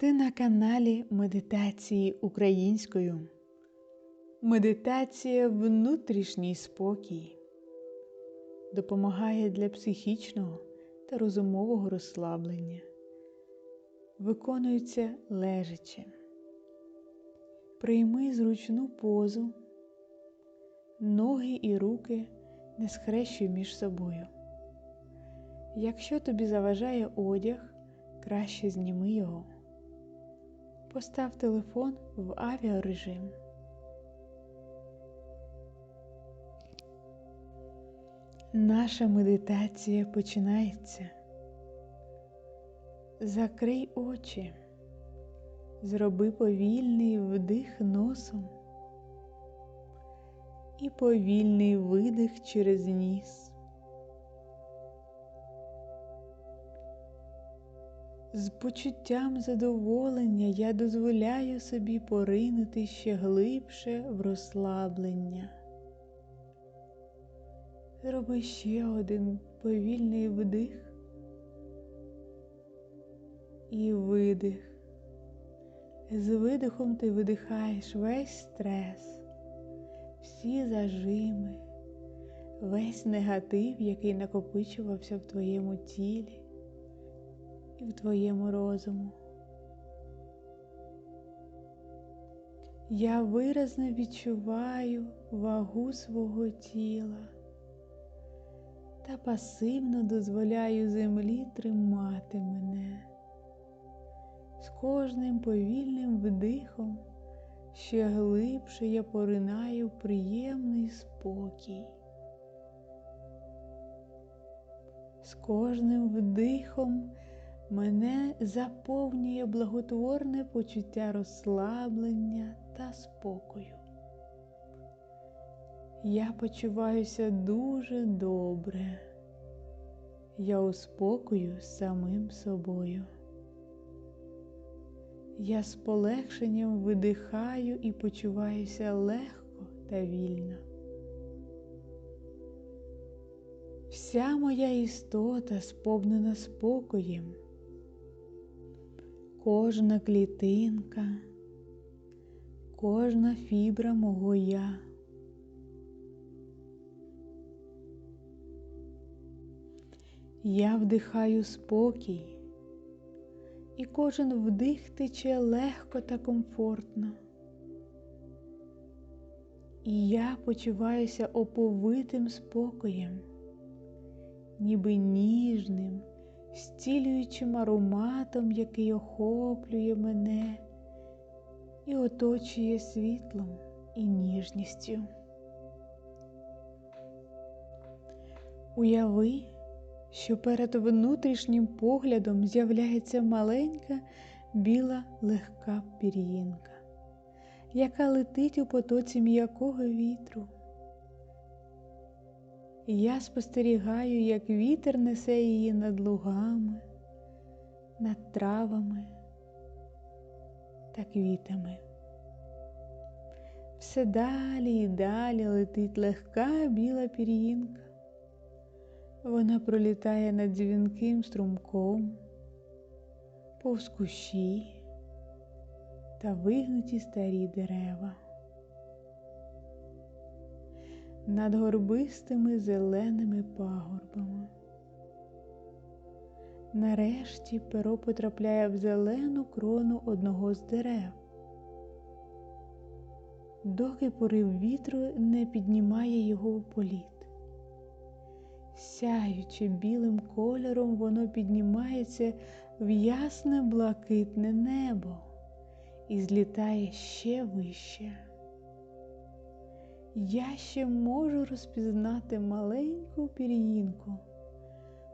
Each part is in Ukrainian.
Ти на каналі Медитації українською. Медитація внутрішній спокій допомагає для психічного та розумового розслаблення. Виконується лежачи. Прийми зручну позу, ноги і руки не схрещуй між собою. Якщо тобі заважає одяг, краще зніми його. Постав телефон в авіарежим. Наша медитація починається. Закрий очі, зроби повільний вдих носом і повільний видих через ніс. З почуттям задоволення я дозволяю собі поринути ще глибше в розслаблення. Зроби ще один повільний вдих і видих. З видихом ти видихаєш весь стрес, всі зажими, весь негатив, який накопичувався в твоєму тілі і в твоєму розуму. Я виразно відчуваю вагу свого тіла та пасивно дозволяю землі тримати мене. З кожним повільним вдихом ще глибше я поринаю приємний спокій. З кожним вдихом Мене заповнює благотворне почуття розслаблення та спокою. Я почуваюся дуже добре. Я у спокою самим собою. Я з полегшенням видихаю і почуваюся легко та вільно. Вся моя істота сповнена спокоєм кожна клітинка, кожна фібра мого я. Я вдихаю спокій, і кожен вдих тече легко та комфортно. І я почуваюся оповитим спокоєм, ніби ніжним зцілюючим ароматом, який охоплює мене і оточує світлом і ніжністю. Уяви, що перед внутрішнім поглядом з'являється маленька біла легка пір'їнка, яка летить у потоці м'якого вітру. Я спостерігаю, як вітер несе її над лугами, над травами та квітами. Все далі і далі летить легка біла пір'їнка. Вона пролітає над дзвінким струмком, повз кущі та вигнуті старі дерева над горбистими зеленими пагорбами. Нарешті перо потрапляє в зелену крону одного з дерев, доки порив вітру не піднімає його в політ. Сяючи білим кольором, воно піднімається в ясне блакитне небо і злітає ще вище я ще можу розпізнати маленьку пір'їнку,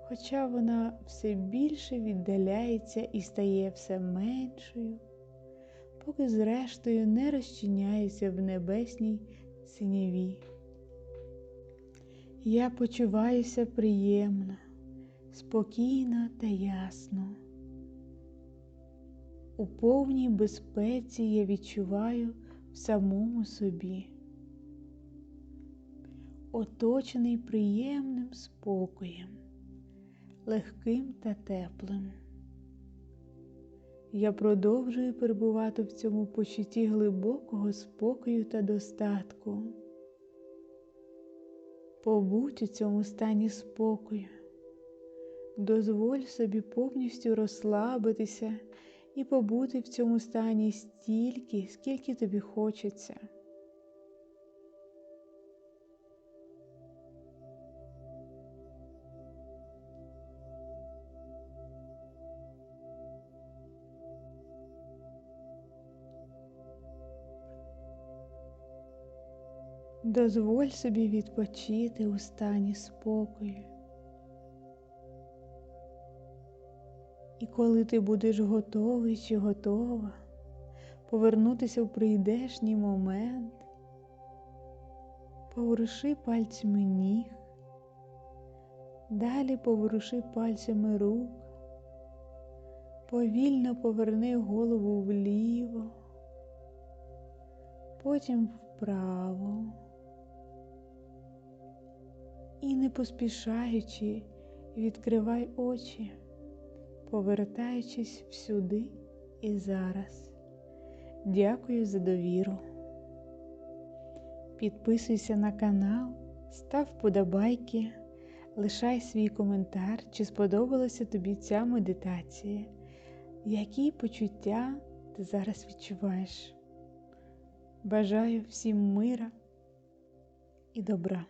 хоча вона все більше віддаляється і стає все меншою, поки зрештою не розчиняється в небесній синєві. Я почуваюся приємно, спокійно та ясно. У повній безпеці я відчуваю в самому собі оточений приємним спокоєм, легким та теплим. Я продовжую перебувати в цьому почутті глибокого спокою та достатку. Побудь у цьому стані спокою. Дозволь собі повністю розслабитися і побути в цьому стані стільки, скільки тобі хочеться. Дозволь собі відпочити у стані спокою. І коли ти будеш готовий чи готова повернутися в прийдешній момент, поворуши пальцями ніг, далі поворуши пальцями рук, повільно поверни голову вліво, потім вправо і не поспішаючи відкривай очі повертаючись всюди і зараз. Дякую за довіру. Підписуйся на канал, став вподобайки, лишай свій коментар, чи сподобалася тобі ця медитація, які почуття ти зараз відчуваєш. Бажаю всім мира і добра.